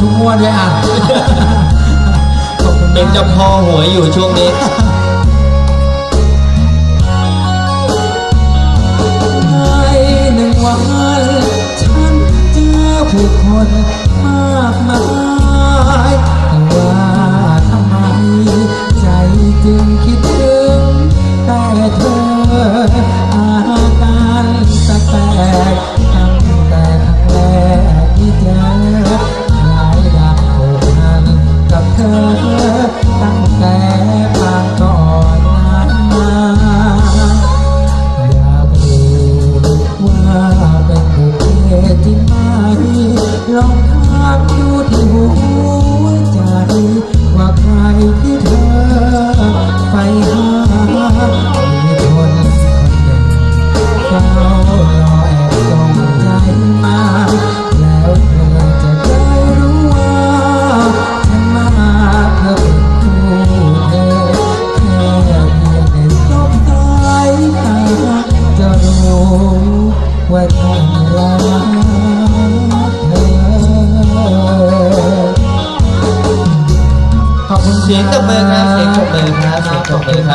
ทุกงวดเลยอะเป็นเจ้าพ่อหวยอยู่ช่วงนี้ ว่าท่รักเขอบคุณเสียงตบมือครับเสียงตบมือครับเสียงตบมือครับ